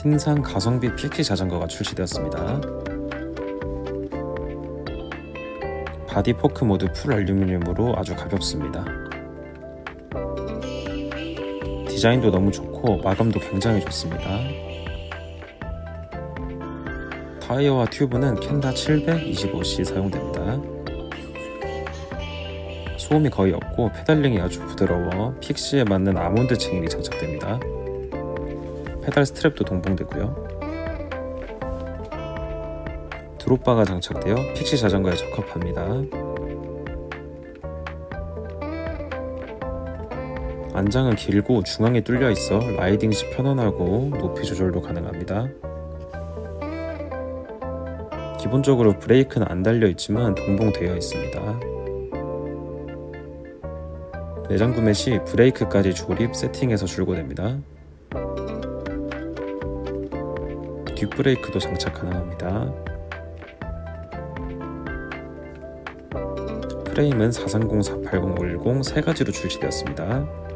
신상 가성비 피키 자전거가 출시되었습니다. 바디 포크 모드 풀 알루미늄으로 아주 가볍습니다. 디자인도 너무 좋고 마감도 굉장히 좋습니다. 타이어와 튜브는 켄다 725C 사용됩니다. 소음이 거의 없고 페달링이 아주 부드러워 픽시에 맞는 아몬드 체인이 장착됩니다. 페달 스트랩도 동봉되고요. 드롭바가 장착되어 픽시 자전거에 적합합니다. 안장은 길고 중앙에 뚫려 있어 라이딩 시 편안하고 높이 조절도 가능합니다. 기본적으로 브레이크는 안 달려 있지만 동봉되어 있습니다. 내장 구매 시 브레이크까지 조립 세팅해서 출고됩니다. 뒷브레이크도 장착 가능합니다. 프레임은 430, 480, 510 세 가지로 출시되었습니다.